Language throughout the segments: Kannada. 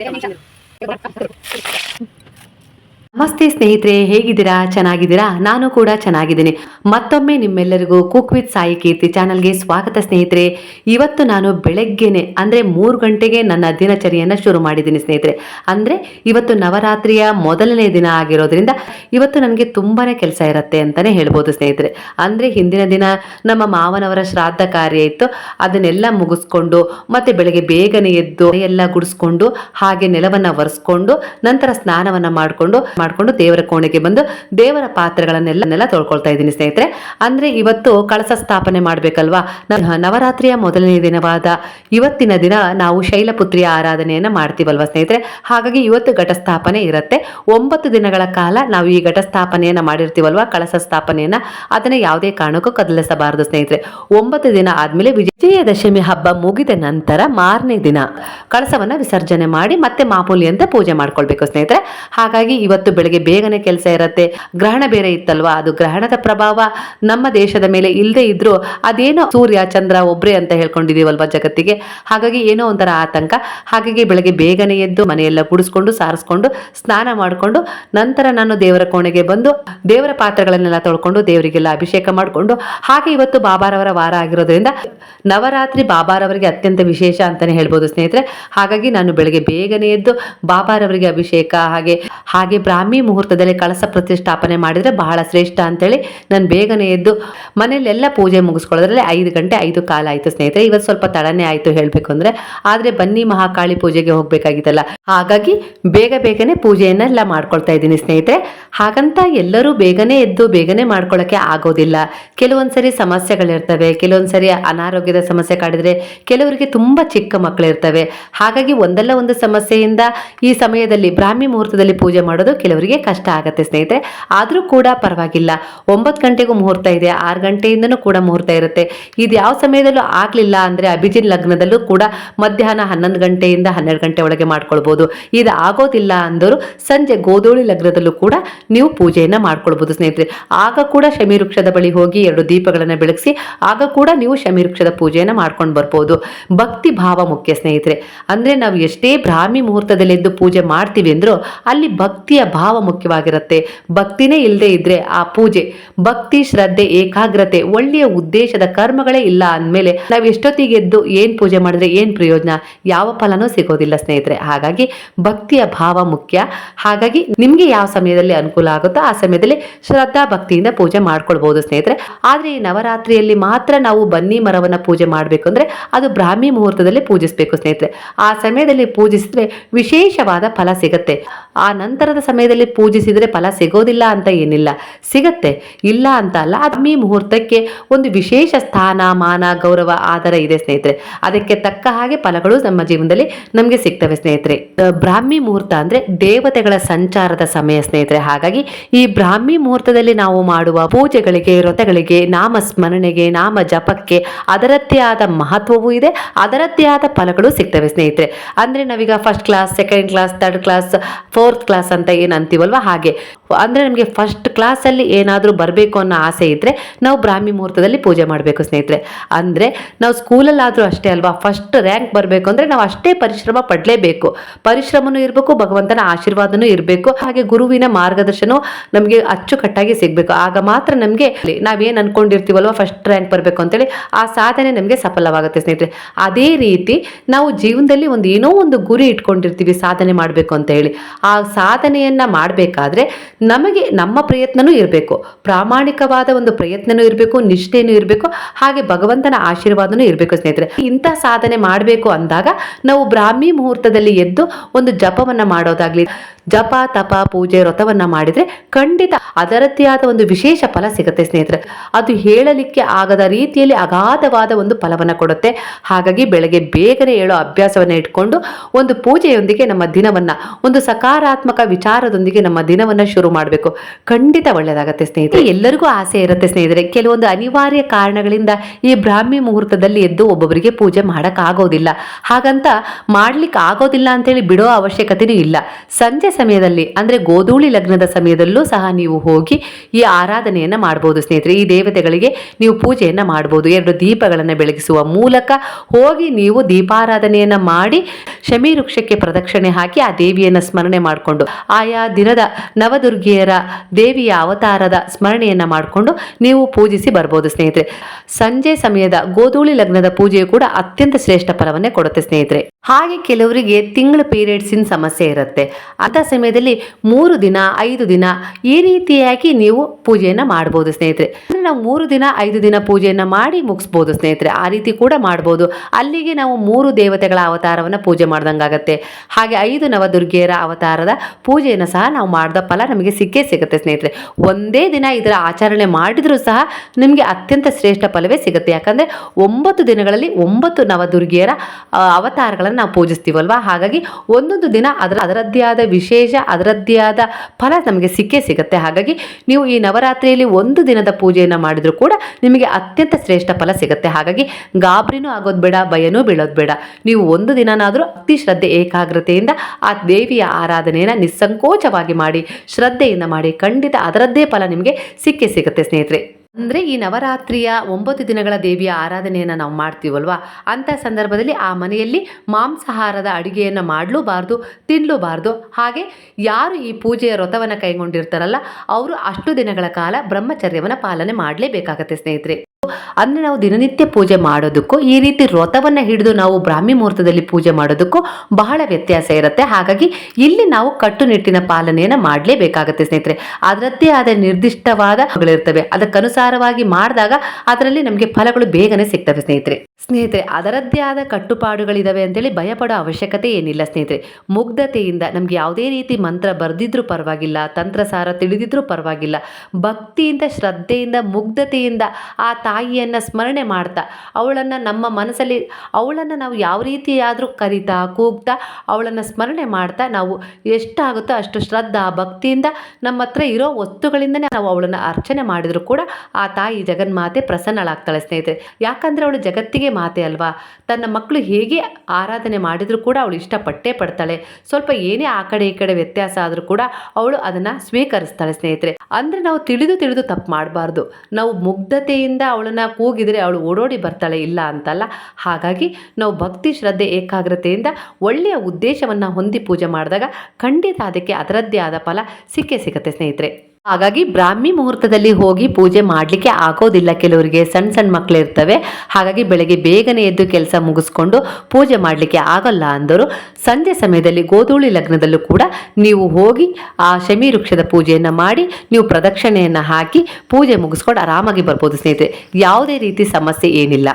Thank you. Iya, ನಮಸ್ತೆ ಸ್ನೇಹಿತರೆ, ಹೇಗಿದ್ದೀರಾ? ಚೆನ್ನಾಗಿದ್ದೀರಾ? ನಾನು ಕೂಡ ಚೆನ್ನಾಗಿದ್ದೀನಿ. ಮತ್ತೊಮ್ಮೆ ನಿಮ್ಮೆಲ್ಲರಿಗೂ ಕುಕ್ ವಿತ್ ಸಾಯಿ ಕೀರ್ತಿ ಚಾನಲ್ಗೆ ಸ್ವಾಗತ ಸ್ನೇಹಿತರೆ. ಇವತ್ತು ನಾನು ಬೆಳಗ್ಗೆನೆ, ಅಂದರೆ ಮೂರು ಗಂಟೆಗೆ ನನ್ನ ದಿನಚರಿಯನ್ನು ಶುರು ಮಾಡಿದ್ದೀನಿ ಸ್ನೇಹಿತರೆ. ಅಂದರೆ ಇವತ್ತು ನವರಾತ್ರಿಯ ಮೊದಲನೇ ದಿನ ಆಗಿರೋದ್ರಿಂದ ಇವತ್ತು ನನಗೆ ತುಂಬಾ ಕೆಲಸ ಇರುತ್ತೆ ಅಂತಲೇ ಹೇಳ್ಬೋದು ಸ್ನೇಹಿತರೆ. ಅಂದರೆ ಹಿಂದಿನ ದಿನ ನಮ್ಮ ಮಾವನವರ ಶ್ರಾದ್ದ ಕಾರ್ಯ ಇತ್ತು. ಅದನ್ನೆಲ್ಲ ಮುಗಿಸ್ಕೊಂಡು, ಮತ್ತೆ ಬೆಳಗ್ಗೆ ಬೇಗನೆ ಎದ್ದು, ಎಲ್ಲ ಗುಡಿಸ್ಕೊಂಡು, ಹಾಗೆ ನೆಲವನ್ನು ಒರೆಸ್ಕೊಂಡು, ನಂತರ ಸ್ನಾನವನ್ನು ಮಾಡಿಕೊಂಡು ಮಾಡಿಕೊಂಡು ದೇವರ ಕೋಣೆಗೆ ಬಂದು ದೇವರ ಪಾತ್ರೆಗಳನ್ನೆಲ್ಲ ತೊಳ್ಕೊಳ್ತಾ ಇದ್ದೀನಿ ಸ್ನೇಹಿತರೆ. ಅಂದ್ರೆ ಇವತ್ತು ಕಳಸ ಸ್ಥಾಪನೆ ಮಾಡಬೇಕಲ್ವಾ? ನವರಾತ್ರಿಯ ಮೊದಲನೇ ದಿನವಾದ ಇವತ್ತಿನ ದಿನ ನಾವು ಶೈಲಪುತ್ರಿಯ ಆರಾಧನೆಯನ್ನ ಮಾಡ್ತೀವಲ್ವಾ ಸ್ನೇಹಿತರೆ? ಹಾಗಾಗಿ ಇವತ್ತು ಘಟಸ್ಥಾಪನೆ ಇರುತ್ತೆ. ಒಂಬತ್ತು ದಿನಗಳ ಕಾಲ ನಾವು ಈ ಘಟಸ್ಥಾಪನೆಯನ್ನ ಮಾಡಿರ್ತೀವಲ್ವಾ? ಕಳಸ ಸ್ಥಾಪನೆಯನ್ನ. ಅದನ್ನ ಯಾವುದೇ ಕಾರಣಕ್ಕೂ ಕದಲಿಸಬಾರದು ಸ್ನೇಹಿತರೆ. ಒಂಬತ್ತು ದಿನ ಆದ್ಮೇಲೆ ವಿಜಯದಶಮಿ ಹಬ್ಬ ಮುಗಿದ ನಂತರ ಮಾರನೇ ದಿನ ಕಳಸವನ್ನ ವಿಸರ್ಜನೆ ಮಾಡಿ ಮತ್ತೆ ಮಾಮೂಲಿ ಅಂತ ಪೂಜೆ ಮಾಡ್ಕೊಳ್ಬೇಕು ಸ್ನೇಹಿತರೆ. ಹಾಗಾಗಿ ಇವತ್ತು ಬೆಳಗ್ಗೆ ಬೇಗನೆ ಕೆಲಸ ಇರುತ್ತೆ. ಗ್ರಹಣ ಬೇರೆ ಇತ್ತಲ್ವಾ? ಅದು ಗ್ರಹಣದ ಪ್ರಭಾವ ನಮ್ಮ ದೇಶದ ಮೇಲೆ ಇಲ್ಲದೆ ಇದ್ರೂ ಅದೇನೋ ಸೂರ್ಯ, ಚಂದ್ರ ಒಬ್ರೇ ಅಂತ ಹೇಳ್ಕೊಂಡಿದೀವಲ್ವಾ ಜಗತ್ತಿಗೆ? ಹಾಗಾಗಿ ಏನೋ ಒಂಥರ ಆತಂಕ. ಹಾಗಾಗಿ ಬೆಳಗ್ಗೆ ಬೇಗನೆ ಎದ್ದು ಮನೆಯೆಲ್ಲ ಗುಡಿಸ್ಕೊಂಡು, ಸಾರಿಸ್ಕೊಂಡು, ಸ್ನಾನ ಮಾಡಿಕೊಂಡು, ನಂತರ ನಾನು ದೇವರ ಕೋಣೆಗೆ ಬಂದು ದೇವರ ಪಾತ್ರಗಳನ್ನೆಲ್ಲ ತೊಳ್ಕೊಂಡು ದೇವರಿಗೆಲ್ಲ ಅಭಿಷೇಕ ಮಾಡಿಕೊಂಡು, ಹಾಗೆ ಇವತ್ತು ಬಾಬಾರವರ ವಾರ ಆಗಿರೋದ್ರಿಂದ ನವರಾತ್ರಿ ಬಾಬಾರವರಿಗೆ ಅತ್ಯಂತ ವಿಶೇಷ ಅಂತಾನೆ ಹೇಳ್ಬೋದು ಸ್ನೇಹಿತರೆ. ಹಾಗಾಗಿ ನಾನು ಬೆಳಗ್ಗೆ ಬೇಗನೆ ಎದ್ದು ಬಾಬಾರವರಿಗೆ ಅಭಿಷೇಕ, ಹಾಗೆ ಹಾಗೆ ಬ್ರಾಹ್ಮಿ ಮುಹೂರ್ತದಲ್ಲಿ ಕಳಸ ಪ್ರತಿಷ್ಠಾಪನೆ ಮಾಡಿದ್ರೆ ಬಹಳ ಶ್ರೇಷ್ಠ ಅಂತೇಳಿ ನಾನು ಬೇಗನೆ ಎದ್ದು ಮನೆಯಲ್ಲೆಲ್ಲ ಪೂಜೆ ಮುಗಿಸ್ಕೊಳ್ಳೋದ್ರಲ್ಲಿ ಐದು ಗಂಟೆ ಐದು ಕಾಲ ಆಯಿತು ಸ್ನೇಹಿತರೆ. ಇವತ್ತು ಸ್ವಲ್ಪ ತಡನೇ ಆಯಿತು ಹೇಳಬೇಕು ಅಂದರೆ. ಆದರೆ ಬನ್ನಿ ಮಹಾಕಾಳಿ ಪೂಜೆಗೆ ಹೋಗಬೇಕಾಗಿತ್ತಲ್ಲ. ಹಾಗಾಗಿ ಬೇಗ ಬೇಗನೆ ಪೂಜೆಯನ್ನೆಲ್ಲ ಮಾಡ್ಕೊಳ್ತಾ ಇದ್ದೀನಿ ಸ್ನೇಹಿತರೆ. ಹಾಗಂತ ಎಲ್ಲರೂ ಬೇಗನೆ ಎದ್ದು ಬೇಗನೆ ಮಾಡ್ಕೊಳ್ಳೋಕ್ಕೆ ಆಗೋದಿಲ್ಲ. ಕೆಲವೊಂದ್ಸರಿ ಸಮಸ್ಯೆಗಳಿರ್ತವೆ, ಕೆಲವೊಂದ್ಸರಿ ಅನಾರೋಗ್ಯದ ಸಮಸ್ಯೆ ಕಾಡಿದ್ರೆ ಕೆಲವರಿಗೆ ತುಂಬ ಚಿಕ್ಕ ಮಕ್ಕಳಿರ್ತವೆ ಹಾಗಾಗಿ ಒಂದಲ್ಲ ಒಂದು ಸಮಸ್ಯೆಯಿಂದ ಈ ಸಮಯದಲ್ಲಿ ಬ್ರಾಹ್ಮಿ ಮುಹೂರ್ತದಲ್ಲಿ ಪೂಜೆ ಮಾಡೋದು ಕೆಲವರಿಗೆ ಕಷ್ಟ ಆಗುತ್ತೆ ಸ್ನೇಹಿತರೆ. ಆದರೂ ಕೂಡ ಪರವಾಗಿಲ್ಲ. ಒಂಬತ್ತು ಗಂಟೆಗೂ ಮುಹೂರ್ತ ಇದೆ, ಆರು ಗಂಟೆಯಿಂದನೂ ಕೂಡ ಮುಹೂರ್ತ ಇರುತ್ತೆ. ಇದು ಯಾವ ಸಮಯದಲ್ಲೂ ಆಗಲಿಲ್ಲ ಅಂದರೆ ಅಭಿಜಿನ್ ಲಗ್ನದಲ್ಲೂ ಕೂಡ ಮಧ್ಯಾಹ್ನ ಹನ್ನೊಂದು ಗಂಟೆಯಿಂದ ಹನ್ನೆರಡು ಗಂಟೆ ಒಳಗೆ ಮಾಡ್ಕೊಳ್ಬೋದು. ಇದು ಆಗೋದಿಲ್ಲ ಅಂದರು ಸಂಜೆ ಗೋಧೂಳಿ ಲಗ್ನದಲ್ಲೂ ಕೂಡ ನೀವು ಪೂಜೆಯನ್ನು ಮಾಡ್ಕೊಳ್ಬೋದು ಸ್ನೇಹಿತರೆ. ಆಗ ಕೂಡ ಶಮಿ ವೃಕ್ಷದ ಬಳಿ ಹೋಗಿ ಎರಡು ದೀಪಗಳನ್ನು ಬೆಳಗಿಸಿ, ಆಗ ಕೂಡ ನೀವು ಶಮಿ ವೃಕ್ಷದ ಪೂಜೆಯನ್ನು ಮಾಡ್ಕೊಂಡು ಬರ್ಬೋದು. ಭಕ್ತಿ ಭಾವ ಮುಖ್ಯ ಸ್ನೇಹಿತರೆ. ಅಂದರೆ ನಾವು ಎಷ್ಟೇ ಬ್ರಾಹ್ಮಿ ಮುಹೂರ್ತದಲ್ಲಿ ಎದ್ದು ಪೂಜೆ ಮಾಡ್ತೀವಿ ಅಂದರೂ ಅಲ್ಲಿ ಭಕ್ತಿಯ ಭಾವ ಮುಖ್ಯವಾಗಿರುತ್ತೆ. ಭಕ್ತಿನೇ ಇಲ್ಲದೆ ಇದ್ರೆ ಆ ಪೂಜೆ, ಭಕ್ತಿ ಶ್ರದ್ಧೆ, ಏಕಾಗ್ರತೆ ಒಳ್ಳೆಯ ಉದ್ದೇಶದ ಕರ್ಮಗಳೇ ಇಲ್ಲ ಅಂದಮೇಲೆ ನಾವು ಎಷ್ಟೊತ್ತಿಗೆ ಎದ್ದು ಏನು ಪೂಜೆ ಮಾಡಿದ್ರೆ ಏನು ಪ್ರಯೋಜನ? ಯಾವ ಫಲನೂ ಸಿಗೋದಿಲ್ಲ ಸ್ನೇಹಿತರೆ. ಹಾಗಾಗಿ ಭಕ್ತಿಯ ಭಾವ ಮುಖ್ಯ. ಹಾಗಾಗಿ ನಿಮಗೆ ಯಾವ ಸಮಯದಲ್ಲಿ ಅನುಕೂಲ ಆಗುತ್ತೋ ಆ ಸಮಯದಲ್ಲಿ ಶ್ರದ್ಧಾ ಭಕ್ತಿಯಿಂದ ಪೂಜೆ ಮಾಡ್ಕೊಳ್ಬಹುದು ಸ್ನೇಹಿತರೆ. ಆದರೆ ಈ ನವರಾತ್ರಿಯಲ್ಲಿ ಮಾತ್ರ ನಾವು ಬನ್ನಿ ಮರವನ್ನು ಪೂಜೆ ಮಾಡಬೇಕು ಅಂದ್ರೆ ಅದು ಬ್ರಾಹ್ಮಿ ಮುಹೂರ್ತದಲ್ಲಿ ಪೂಜಿಸಬೇಕು ಸ್ನೇಹಿತರೆ. ಆ ಸಮಯದಲ್ಲಿ ಪೂಜಿಸಿದ್ರೆ ವಿಶೇಷವಾದ ಫಲ ಸಿಗುತ್ತೆ. ಆ ನಂತರದ ಸಮಯದಲ್ಲಿ ಪೂಜಿಸಿದ್ರೆ ಫಲ ಸಿಗೋದಿಲ್ಲ ಅಂತ ಏನಿಲ್ಲ. ಸಿಗತ್ತೆ. ಇಲ್ಲ ಅಂತ ಅಲ್ಲ ಬ್ರಾಹ್ಮಿ ಮುಹೂರ್ತಕ್ಕೆ ಒಂದು ವಿಶೇಷ ಸ್ಥಾನ ಮಾನ ಗೌರವ ಆಧಾರ ಇದೆ ಸ್ನೇಹಿತರೆ. ಅದಕ್ಕೆ ತಕ್ಕ ಹಾಗೆ ಫಲಗಳು ನಮ್ಮ ಜೀವನದಲ್ಲಿ ನಮಗೆ ಸಿಗ್ತವೆ ಸ್ನೇಹಿತರೆ. ಬ್ರಾಹ್ಮಿ ಮುಹೂರ್ತ ಅಂದರೆ ದೇವತೆಗಳ ಸಂಚಾರದ ಸಮಯ ಸ್ನೇಹಿತರೆ. ಹಾಗಾಗಿ ಈ ಬ್ರಾಹ್ಮಿ ಮುಹೂರ್ತದಲ್ಲಿ ನಾವು ಮಾಡುವ ಪೂಜೆಗಳಿಗೆ, ವ್ರತಗಳಿಗೆ ನಾಮ ಸ್ಮರಣೆಗೆ ನಾಮ ಜಪಕ್ಕೆ ಅದರದ್ದೇ ಆದ ಮಹತ್ವವೂ ಇದೆ ಅದರದ್ದೇ ಆದ ಫಲಗಳು ಸಿಗ್ತವೆ ಸ್ನೇಹಿತರೆ. ಅಂದರೆ ನಾವೀಗ first class second class third class fourth class ಅಂತ ಏನು ಅಂತೀವಲ್ವಾ? ಹಾಗೆ. ಅಂದ್ರೆ ನಮಗೆ ಫಸ್ಟ್ ಕ್ಲಾಸಲ್ಲಿ ಏನಾದರೂ ಬರಬೇಕು ಅನ್ನೋ ಆಸೆ ಇದ್ರೆ ನಾವು ಬ್ರಾಹ್ಮಿ ಮುಹೂರ್ತದಲ್ಲಿ ಪೂಜೆ ಮಾಡಬೇಕು ಸ್ನೇಹಿತರೆ. ಅಂದ್ರೆ ನಾವು ಸ್ಕೂಲಲ್ಲಾದರೂ ಅಷ್ಟೇ ಅಲ್ವಾ? ಫಸ್ಟ್ ರ್ಯಾಂಕ್ ಬರಬೇಕು ಅಂದ್ರೆ ನಾವು ಅಷ್ಟೇ ಪರಿಶ್ರಮ ಪಡಲೇಬೇಕು. ಪರಿಶ್ರಮನೂ ಇರಬೇಕು, ಭಗವಂತನ ಆಶೀರ್ವಾದನೂ ಇರಬೇಕು. ಹಾಗೆ ಗುರುವಿನ ಮಾರ್ಗದರ್ಶನವೂ ನಮಗೆ ಅಚ್ಚುಕಟ್ಟಾಗಿ ಸಿಗಬೇಕು. ಆಗ ಮಾತ್ರ ನಮಗೆ ನಾವೇನು ಅನ್ಕೊಂಡಿರ್ತೀವಲ್ವ ಫಸ್ಟ್ ರ್ಯಾಂಕ್ ಬರಬೇಕು ಅಂತೇಳಿ ಆ ಸಾಧನೆ ನಮಗೆ ಸಫಲವಾಗುತ್ತೆ ಸ್ನೇಹಿತರೆ. ಅದೇ ರೀತಿ ನಾವು ಜೀವನದಲ್ಲಿ ಒಂದು ಏನೋ ಒಂದು ಗುರಿ ಇಟ್ಕೊಂಡಿರ್ತೀವಿ ಸಾಧನೆ ಮಾಡಬೇಕು ಅಂತ ಹೇಳಿ. ಆ ಸಾಧನೆಯನ್ನ ಮಾಡಬೇಕಾದ್ರೆ ನಮಗೆ ನಮ್ಮ ಪ್ರಯತ್ನನೂ ಇರಬೇಕು. ಪ್ರಾಮಾಣಿಕವಾದ ಒಂದು ಪ್ರಯತ್ನನೂ ಇರಬೇಕು, ನಿಷ್ಠೆನೂ ಇರಬೇಕು, ಹಾಗೆ ಭಗವಂತನ ಆಶೀರ್ವಾದನೂ ಇರಬೇಕು ಸ್ನೇಹಿತರೆ. ಇಂಥ ಸಾಧನೆ ಮಾಡಬೇಕು ಅಂದಾಗ ನಾವು ಬ್ರಾಹ್ಮಿ ಮುಹೂರ್ತದಲ್ಲಿ ಎದ್ದು ಒಂದು ಜಪವನ್ನ ಮಾಡೋದಾಗ್ಲಿ ಜಪ, ತಪ, ಪೂಜೆ, ವ್ರತವನ್ನ ಮಾಡಿದ್ರೆ ಖಂಡಿತ ಅದರದ್ದೇ ಆದ ಒಂದು ವಿಶೇಷ ಫಲ ಸಿಗುತ್ತೆ ಸ್ನೇಹಿತರೆ. ಅದು ಹೇಳಲಿಕ್ಕೆ ಆಗದ ರೀತಿಯಲ್ಲಿ ಅಗಾಧವಾದ ಒಂದು ಫಲವನ್ನ ಕೊಡುತ್ತೆ. ಹಾಗಾಗಿ ಬೆಳಗ್ಗೆ ಬೇಗನೆ ಹೇಳೋ ಅಭ್ಯಾಸವನ್ನ ಇಟ್ಕೊಂಡು ಒಂದು ಪೂಜೆಯೊಂದಿಗೆ ನಮ್ಮ ದಿನವನ್ನ, ಒಂದು ಸಕಾರಾತ್ಮಕ ವಿಚಾರದೊಂದಿಗೆ ನಮ್ಮ ದಿನವನ್ನ ಶುರು ಮಾಡಬೇಕು. ಖಂಡಿತ ಒಳ್ಳೆಯದಾಗತ್ತೆ ಸ್ನೇಹಿತರೆ. ಎಲ್ಲರಿಗೂ ಆಸೆ ಇರುತ್ತೆ ಸ್ನೇಹಿತರೆ. ಕೆಲವೊಂದು ಅನಿವಾರ್ಯ ಕಾರಣಗಳಿಂದ ಈ ಬ್ರಾಹ್ಮಿ ಮುಹೂರ್ತದಲ್ಲಿ ಎದ್ದು ಒಬ್ಬೊಬ್ಬರಿಗೆ ಪೂಜೆ ಮಾಡೋಕ್ಕಾಗೋದಿಲ್ಲ. ಹಾಗಂತ ಮಾಡ್ಲಿಕ್ಕೆ ಆಗೋದಿಲ್ಲ ಅಂತೇಳಿ ಬಿಡೋ ಅವಶ್ಯಕತೆಯೂ ಇಲ್ಲ. ಸಂಜೆ ಸಮಯದಲ್ಲಿ, ಅಂದರೆ ಗೋಧೂಳಿ ಲಗ್ನದ ಸಮಯದಲ್ಲೂ ಸಹ ನೀವು ಹೋಗಿ ಈ ಆರಾಧನೆಯನ್ನು ಮಾಡ್ಬೋದು ಸ್ನೇಹಿತರೆ. ಈ ದೇವತೆಗಳಿಗೆ ನೀವು ಪೂಜೆಯನ್ನು ಮಾಡ್ಬೋದು. ಎರಡು ದೀಪಗಳನ್ನು ಬೆಳಗಿಸುವ ಮೂಲಕ ಹೋಗಿ ನೀವು ದೀಪಾರಾಧನೆಯನ್ನ ಮಾಡಿ ಶಮಿ ವೃಕ್ಷಕ್ಕೆ ಪ್ರದಕ್ಷಿಣೆ ಹಾಕಿ ಆ ದೇವಿಯನ್ನು ಸ್ಮರಣೆ ಮಾಡಿಕೊಂಡು, ಆಯಾ ದಿನದ ನವದುರ್ಗಿಯರ ದೇವಿಯ ಅವತಾರದ ಸ್ಮರಣೆಯನ್ನು ಮಾಡಿಕೊಂಡು ನೀವು ಪೂಜಿಸಿ ಬರ್ಬೋದು ಸ್ನೇಹಿತರೆ. ಸಂಜೆ ಸಮಯದ ಗೋಧೂಳಿ ಲಗ್ನದ ಪೂಜೆಯು ಕೂಡ ಅತ್ಯಂತ ಶ್ರೇಷ್ಠ ಫಲವನ್ನೇ ಕೊಡುತ್ತೆ ಸ್ನೇಹಿತರೆ. ಹಾಗೆ ಕೆಲವರಿಗೆ ತಿಂಗಳ ಪೀರಿಯಡ್ಸಿನ ಸಮಸ್ಯೆ ಇರುತ್ತೆ. ಅಂಥ ಸಮಯದಲ್ಲಿ ಮೂರು ದಿನ ಐದು ದಿನ ಈ ರೀತಿಯಾಗಿ ನೀವು ಪೂಜೆಯನ್ನು ಮಾಡ್ಬೋದು ಸ್ನೇಹಿತರೆ. ಅಂದರೆ ನಾವು ಮೂರು ದಿನ ಐದು ದಿನ ಪೂಜೆಯನ್ನು ಮಾಡಿ ಮುಗಿಸ್ಬೋದು ಸ್ನೇಹಿತರೆ. ಆ ರೀತಿ ಕೂಡ ಮಾಡ್ಬೋದು. ಅಲ್ಲಿಗೆ ನಾವು ಮೂರು ದೇವತೆಗಳ ಅವತಾರವನ್ನು ಪೂಜೆ ಮಾಡ್ದಂಗಾಗತ್ತೆ. ಹಾಗೆ ಐದು ನವದುರ್ಗೆಯರ ಅವತಾರದ ಪೂಜೆಯನ್ನು ಸಹ ನಾವು ಮಾಡಿದ ಫಲ ನಮಗೆ ಸಿಕ್ಕೇ ಸಿಗುತ್ತೆ ಸ್ನೇಹಿತರೆ. ಒಂದೇ ದಿನ ಇದರ ಆಚರಣೆ ಮಾಡಿದರೂ ಸಹ ನಿಮಗೆ ಅತ್ಯಂತ ಶ್ರೇಷ್ಠ ಫಲವೇ ಸಿಗುತ್ತೆ. ಯಾಕಂದರೆ ಒಂಬತ್ತು ದಿನಗಳಲ್ಲಿ ಒಂಬತ್ತು ನವದುರ್ಗೆಯರ ಆ, ಅವತಾರಗಳನ್ನು ನಾವು ಪೂಜಿಸ್ತೀವಲ್ವಾ? ಹಾಗಾಗಿ ಒಂದೊಂದು ದಿನ ಅದರ ಅದರದ್ದೇ ಆದ ವಿಶೇಷ ಅದರದ್ದೇ ಆದ ಫಲ ನಮಗೆ ಸಿಕ್ಕೇ ಸಿಗುತ್ತೆ. ಹಾಗಾಗಿ ನೀವು ಈ ನವರಾತ್ರಿಯಲ್ಲಿ ಒಂದು ದಿನದ ಪೂಜೆಯನ್ನು ಮಾಡಿದರೂ ಕೂಡ ನಿಮಗೆ ಅತ್ಯಂತ ಶ್ರೇಷ್ಠ ಫಲ ಸಿಗುತ್ತೆ. ಹಾಗಾಗಿ ಗಾಬರಿನೂ ಆಗೋದು ಬೇಡ, ಭಯನೂ ಬೀಳೋದು ಬೇಡ. ನೀವು ಒಂದು ದಿನನಾದರೂ ಅತಿ ಶ್ರದ್ಧೆ, ಏಕಾಗ್ರತೆಯಿಂದ ಆ ದೇವಿಯ ಆರಾಧನೆಯನ್ನು ನಿಸ್ಸಂಕೋಚವಾಗಿ ಮಾಡಿ, ಶ್ರದ್ಧೆಯಿಂದ ಮಾಡಿ ಖಂಡಿತ ಅದರದ್ದೇ ಫಲ ನಿಮಗೆ ಸಿಕ್ಕೇ ಸಿಗುತ್ತೆ ಸ್ನೇಹಿತರೆ. ಅಂದರೆ ಈ ನವರಾತ್ರಿಯ ಒಂಬತ್ತು ದಿನಗಳ ದೇವಿಯ ಆರಾಧನೆಯನ್ನು ನಾವು ಮಾಡ್ತೀವಲ್ವಾ? ಅಂಥ ಸಂದರ್ಭದಲ್ಲಿ ಆ ಮನೆಯಲ್ಲಿ ಮಾಂಸಾಹಾರದ ಅಡುಗೆಯನ್ನು ಮಾಡಲೂಬಾರ್ದು ತಿನ್ನಲೂಬಾರ್ದು ಹಾಗೆ ಯಾರು ಈ ಪೂಜೆಯ ವ್ರತವನ್ನು ಕೈಗೊಂಡಿರ್ತಾರಲ್ಲ, ಅವರು ಅಷ್ಟು ದಿನಗಳ ಕಾಲ ಬ್ರಹ್ಮಚರ್ಯವನ್ನು ಪಾಲನೆ ಮಾಡಲೇಬೇಕಾಗತ್ತೆ ಸ್ನೇಹಿತರೆ. ಅಂದರೆ ನಾವು ದಿನನಿತ್ಯ ಪೂಜೆ ಮಾಡೋದಕ್ಕೂ, ಈ ರೀತಿ ವ್ರತವನ್ನು ಹಿಡಿದು ನಾವು ಬ್ರಾಹ್ಮಿ ಮುಹೂರ್ತದಲ್ಲಿ ಪೂಜೆ ಮಾಡೋದಕ್ಕೂ ಬಹಳ ವ್ಯತ್ಯಾಸ ಇರುತ್ತೆ. ಹಾಗಾಗಿ ಇಲ್ಲಿ ನಾವು ಕಟ್ಟುನಿಟ್ಟಿನ ಪಾಲನೆಯನ್ನು ಮಾಡಲೇಬೇಕಾಗುತ್ತೆ ಸ್ನೇಹಿತರೆ. ಅದರದ್ದೇ ಆದ ನಿರ್ದಿಷ್ಟವಾದಗಳಿರ್ತವೆ ಅದಕ್ಕನುಸಾರವಾಗಿ ಮಾಡಿದಾಗ ಅದರಲ್ಲಿ ನಮಗೆ ಫಲಗಳು ಬೇಗನೆ ಸಿಗ್ತವೆ ಸ್ನೇಹಿತರೆ. ಸ್ನೇಹಿತರೆ, ಅದರದ್ದೇ ಆದ ಕಟ್ಟುಪಾಡುಗಳಿದಾವೆ ಅಂತೇಳಿ ಭಯಪಡೋ ಅವಶ್ಯಕತೆ ಏನಿಲ್ಲ ಸ್ನೇಹಿತರೆ. ಮುಗ್ಧತೆಯಿಂದ ನಮಗೆ ಯಾವುದೇ ರೀತಿ ಮಂತ್ರ ಬರೆದಿದ್ರೂ ಪರವಾಗಿಲ್ಲ, ತಂತ್ರಸಾರ ತಿಳಿದಿದ್ರೂ ಪರವಾಗಿಲ್ಲ. ಭಕ್ತಿಯಿಂದ, ಶ್ರದ್ಧೆಯಿಂದ, ಮುಗ್ಧತೆಯಿಂದ ಆ ತಾಯಿಯನ್ನು ಸ್ಮರಣೆ ಮಾಡ್ತಾ, ಅವಳನ್ನು ನಮ್ಮ ಮನಸ್ಸಲ್ಲಿ, ಅವಳನ್ನು ನಾವು ಯಾವ ರೀತಿಯಾದರೂ ಕರಿತಾ, ಕೂಗ್ತಾ, ಅವಳನ್ನು ಸ್ಮರಣೆ ಮಾಡ್ತಾ ನಾವು ಎಷ್ಟಾಗುತ್ತೋ ಅಷ್ಟು ಶ್ರದ್ಧಾ, ಭಕ್ತಿಯಿಂದ ನಮ್ಮ ಹತ್ರ ಇರೋ ವಸ್ತುಗಳಿಂದನೇ ನಾವು ಅವಳನ್ನು ಅರ್ಚನೆ ಮಾಡಿದರೂ ಕೂಡ ಆ ತಾಯಿ ಜಗನ್ಮಾತೆ ಪ್ರಸನ್ನಳಾಗ್ತಾಳೆ ಸ್ನೇಹಿತರೆ. ಯಾಕಂದರೆ ಅವಳು ಜಗತ್ತಿಗೆ ಮಾತೆ ಅಲ್ವಾ? ತನ್ನ ಮಕ್ಕಳು ಹೇಗೆ ಆರಾಧನೆ ಮಾಡಿದರೂ ಕೂಡ ಅವಳು ಇಷ್ಟಪಟ್ಟೇ ಪಡ್ತಾಳೆ. ಸ್ವಲ್ಪ ಏನೇ ಆ ಕಡೆ ಈ ಕಡೆ ವ್ಯತ್ಯಾಸ ಆದರೂ ಕೂಡ ಅವಳು ಅದನ್ನು ಸ್ವೀಕರಿಸ್ತಾಳೆ ಸ್ನೇಹಿತರೆ. ಅಂದರೆ ನಾವು ತಿಳಿದು ತಿಳಿದು ತಪ್ಪು ಮಾಡಬಾರ್ದು. ನಾವು ಮುಗ್ಧತೆಯಿಂದ ಅವಳನ್ನು ಕೂಗಿದರೆ ಅವಳು ಓಡೋಡಿ ಬರ್ತಾಳೆ ಇಲ್ಲ ಅಂತಲ್ಲ. ಹಾಗಾಗಿ ನಾವು ಭಕ್ತಿ ಶ್ರದ್ಧೆ ಏಕಾಗ್ರತೆಯಿಂದ ಒಳ್ಳೆಯ ಉದ್ದೇಶವನ್ನು ಹೊಂದಿ ಪೂಜೆ ಮಾಡಿದಾಗ ಖಂಡಿತ ಅದಕ್ಕೆ ಅದರದ್ದೇ ಆದ ಫಲ ಸಿಕ್ಕೇ ಸಿಗುತ್ತೆ ಸ್ನೇಹಿತರೆ. ಹಾಗಾಗಿ ಬ್ರಾಹ್ಮಿ ಮುಹೂರ್ತದಲ್ಲಿ ಹೋಗಿ ಪೂಜೆ ಮಾಡಲಿಕ್ಕೆ ಆಗೋದಿಲ್ಲ. ಕೆಲವರಿಗೆ ಸಣ್ಣ ಸಣ್ಣ ಮಕ್ಕಳು ಇರ್ತವೆ. ಹಾಗಾಗಿ ಬೆಳಗ್ಗೆ ಬೇಗನೆ ಎದ್ದು ಕೆಲಸ ಮುಗಿಸ್ಕೊಂಡು ಪೂಜೆ ಮಾಡಲಿಕ್ಕೆ ಆಗಲ್ಲ ಅಂದರು. ಸಂಜೆ ಸಮಯದಲ್ಲಿ ಗೋಧೂಳಿ ಲಗ್ನದಲ್ಲೂ ಕೂಡ ನೀವು ಹೋಗಿ ಆ ಶಮಿ ವೃಕ್ಷದ ಪೂಜೆಯನ್ನು ಮಾಡಿ ನೀವು ಪ್ರದಕ್ಷಿಣೆಯನ್ನು ಹಾಕಿ ಪೂಜೆ ಮುಗಿಸ್ಕೊಂಡು ಆರಾಮಾಗಿ ಬರ್ಬೋದು ಸ್ನೇಹಿತರೆ. ಯಾವುದೇ ರೀತಿ ಸಮಸ್ಯೆ ಏನಿಲ್ಲ.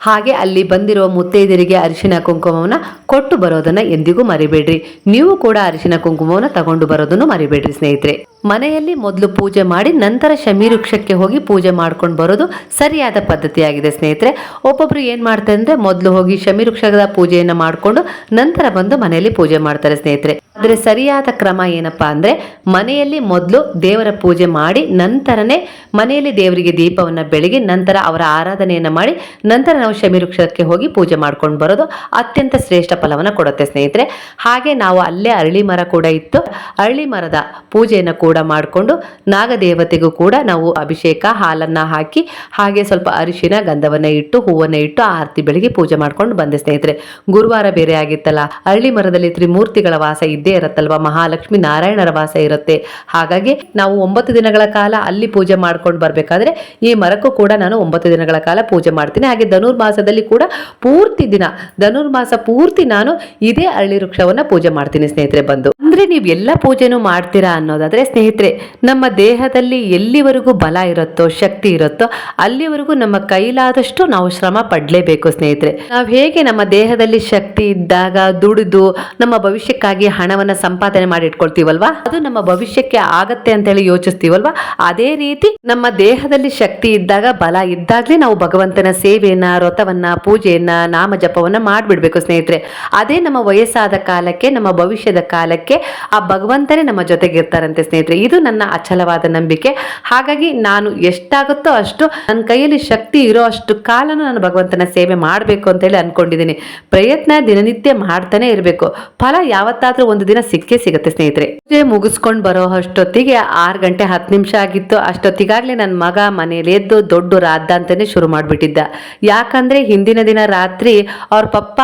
ಹಾಗೆ ಅಲ್ಲಿ ಬಂದಿರುವ ಮುತ್ತೈದರಿಗೆ ಅರಿಶಿನ ಕುಂಕುಮವನ್ನು ಕೊಟ್ಟು ಬರೋದನ್ನು ಎಂದಿಗೂ ಮರಿಬೇಡ್ರಿ. ನೀವು ಕೂಡ ಅರಿಶಿನ ಕುಂಕುಮವನ್ನು ತಗೊಂಡು ಬರೋದನ್ನು ಮರಿಬೇಡ್ರಿ ಸ್ನೇಹಿತರೆ. ಮನೆಯಲ್ಲಿ ಮೊದಲು ಪೂಜೆ ಮಾಡಿ ನಂತರ ಶಮಿ ವೃಕ್ಷಕ್ಕೆ ಹೋಗಿ ಪೂಜೆ ಮಾಡ್ಕೊಂಡು ಬರೋದು ಸರಿಯಾದ ಪದ್ಧತಿಯಾಗಿದೆ ಸ್ನೇಹಿತರೆ. ಒಬ್ಬೊಬ್ರು ಏನು ಮಾಡ್ತಾರೆ ಅಂದರೆ ಮೊದಲು ಹೋಗಿ ಶಮಿ ವೃಕ್ಷದ ಪೂಜೆಯನ್ನು ಮಾಡಿಕೊಂಡು ನಂತರ ಬಂದು ಮನೆಯಲ್ಲಿ ಪೂಜೆ ಮಾಡ್ತಾರೆ ಸ್ನೇಹಿತರೆ. ಆದರೆ ಸರಿಯಾದ ಕ್ರಮ ಏನಪ್ಪಾ ಅಂದರೆ ಮನೆಯಲ್ಲಿ ಮೊದಲು ದೇವರ ಪೂಜೆ ಮಾಡಿ ನಂತರನೇ ಮನೆಯಲ್ಲಿ ದೇವರಿಗೆ ದೀಪವನ್ನು ಬೆಳಗಿ ನಂತರ ಅವರ ಆರಾಧನೆಯನ್ನು ಮಾಡಿ ನಂತರ ನಾವು ಶಮಿ ವೃಕ್ಷಕ್ಕೆ ಹೋಗಿ ಪೂಜೆ ಮಾಡ್ಕೊಂಡು ಬರೋದು ಅತ್ಯಂತ ಶ್ರೇಷ್ಠ ಫಲವನ್ನು ಕೊಡುತ್ತೆ ಸ್ನೇಹಿತರೆ. ಹಾಗೆ ನಾವು ಅಲ್ಲೇ ಅರಳಿ ಮರ ಕೂಡ ಇತ್ತು. ಅರಳಿ ಮರದ ಪೂಜೆಯನ್ನು ಕೂಡ ಮಾಡಿಕೊಂಡು ನಾಗದೇವತೆಗೂ ಕೂಡ ನಾವು ಅಭಿಷೇಕ ಹಾಲನ್ನು ಹಾಕಿ ಹಾಗೆ ಸ್ವಲ್ಪ ಅರಿಶಿನ, ಗಂಧವನ್ನು ಇಟ್ಟು, ಹೂವನ್ನು ಇಟ್ಟು ಆರತಿ ಬೆಳಗ್ಗೆ ಪೂಜೆ ಮಾಡ್ಕೊಂಡು ಬಂದೆ ಸ್ನೇಹಿತರೆ. ಗುರುವಾರ ಬೇರೆ ಆಗಿತ್ತಲ್ಲ, ಅರಳಿ ಮರದಲ್ಲಿ ತ್ರಿಮೂರ್ತಿಗಳ ವಾಸ ಇದ್ದೇ ಇರುತ್ತಲ್ವ? ಮಹಾಲಕ್ಷ್ಮಿ ನಾರಾಯಣರ ವಾಸ ಇರುತ್ತೆ. ಹಾಗಾಗಿ ನಾವು ಒಂಬತ್ತು ದಿನಗಳ ಕಾಲ ಅಲ್ಲಿ ಪೂಜೆ ಮಾಡ್ಕೊಂಡು ಬರಬೇಕಾದ್ರೆ ಈ ಮರಕ್ಕೂ ಕೂಡ ನಾನು ಒಂಬತ್ತು ದಿನಗಳ ಕಾಲ ಪೂಜೆ ಮಾಡ್ತೀನಿ. ಹಾಗೆ ಧನುರ್ಮಾಸದಲ್ಲಿ ಕೂಡ ಪೂರ್ತಿ ದಿನ, ಧನುರ್ಮಾಸ ಪೂರ್ತಿ ನಾನು ಇದೇ ಅರಳಿ ವೃಕ್ಷವನ್ನು ಪೂಜೆ ಮಾಡ್ತೀನಿ ಸ್ನೇಹಿತರೆ ಬಂದು. ಅಂದ್ರೆ ನೀವು ಎಲ್ಲ ಪೂಜೆನೂ ಮಾಡ್ತೀರಾ ಅನ್ನೋದಾದರೆ ಸ್ನೇಹಿತರೆ, ನಮ್ಮ ದೇಹದಲ್ಲಿ ಎಲ್ಲಿವರೆಗೂ ಬಲ ಇರುತ್ತೋ, ಶಕ್ತಿ ಇರುತ್ತೋ, ಅಲ್ಲಿವರೆಗೂ ನಮ್ಮ ಕೈಲಾದಷ್ಟು ನಾವು ಶ್ರಮ ಪಡಲೇಬೇಕು ಸ್ನೇಹಿತರೆ. ನಾವು ಹೇಗೆ ನಮ್ಮ ದೇಹದಲ್ಲಿ ಶಕ್ತಿ ಇದ್ದಾಗ, ದುಡಿದು, ನಮ್ಮ ಭವಿಷ್ಯಕ್ಕಾಗಿ ಹಣವನ್ನು ಸಂಪಾದನೆ ಮಾಡಿ ಇಟ್ಕೊಳ್ತೀವಲ್ವಾ ಅದು ನಮ್ಮ ಭವಿಷ್ಯಕ್ಕೆ ಆಗತ್ತೆ ಅಂತ ಹೇಳಿ ಯೋಚಿಸ್ತೀವಲ್ವಾ? ಅದೇ ರೀತಿ ನಮ್ಮ ದೇಹದಲ್ಲಿ ಶಕ್ತಿ ಇದ್ದಾಗ, ಬಲ ಇದ್ದಾಗಲೇ ನಾವು ಭಗವಂತನ ಸೇವೆಯನ್ನ, ವ್ರತವನ್ನ, ಪೂಜೆಯನ್ನ, ನಾಮ ಜಪವನ್ನ ಮಾಡ್ಬಿಡ್ಬೇಕು ಸ್ನೇಹಿತರೆ. ಅದೇ ನಮ್ಮ ವಯಸ್ಸಾದ ಕಾಲಕ್ಕೆ, ನಮ್ಮ ಭವಿಷ್ಯದ ಕಾಲಕ್ಕೆ ಆ ಭಗವಂತನೇ ನಮ್ಮ ಜೊತೆಗಿರ್ತಾರಂತೆ ಸ್ನೇಹಿತರೆ. ಇದು ನನ್ನ ಅಚಲವಾದ ನಂಬಿಕೆ. ಹಾಗಾಗಿ ನಾನು ಎಷ್ಟಾಗುತ್ತೋ ಅಷ್ಟು ನನ್ನ ಕೈಯಲ್ಲಿ ಶಕ್ತಿ ಇರೋ ಅಷ್ಟು ಕಾಲನು ನಾನು ಭಗವಂತನ ಸೇವೆ ಮಾಡಬೇಕು ಅಂತೇಳಿ ಅನ್ಕೊಂಡಿದ್ದೀನಿ. ಪ್ರಯತ್ನ ದಿನನಿತ್ಯ ಮಾಡ್ತಾನೆ ಇರಬೇಕು. ಫಲ ಯಾವತ್ತಾದ್ರೂ ಒಂದು ದಿನ ಸಿಕ್ಕೇ ಸಿಗುತ್ತೆ ಸ್ನೇಹಿತರೆ. ಪೂಜೆ ಮುಗಿಸ್ಕೊಂಡು ಬರೋ ಅಷ್ಟೊತ್ತಿಗೆ ಆರು ಗಂಟೆ ಹತ್ತು ನಿಮಿಷ ಆಗಿತ್ತು. ಅಷ್ಟೊತ್ತಿಗಾಗಲೇ ನನ್ನ ಮಗ ಮನೇಲಿ ಎದ್ದು ದೊಡ್ಡ ರಾದ್ದ ಅಂತಾನೆ ಶುರು ಮಾಡಿಬಿಟ್ಟಿದ್ದ. ಯಾಕಂದ್ರೆ ಹಿಂದಿನ ದಿನ ರಾತ್ರಿ ಅವ್ರ ಪಪ್ಪ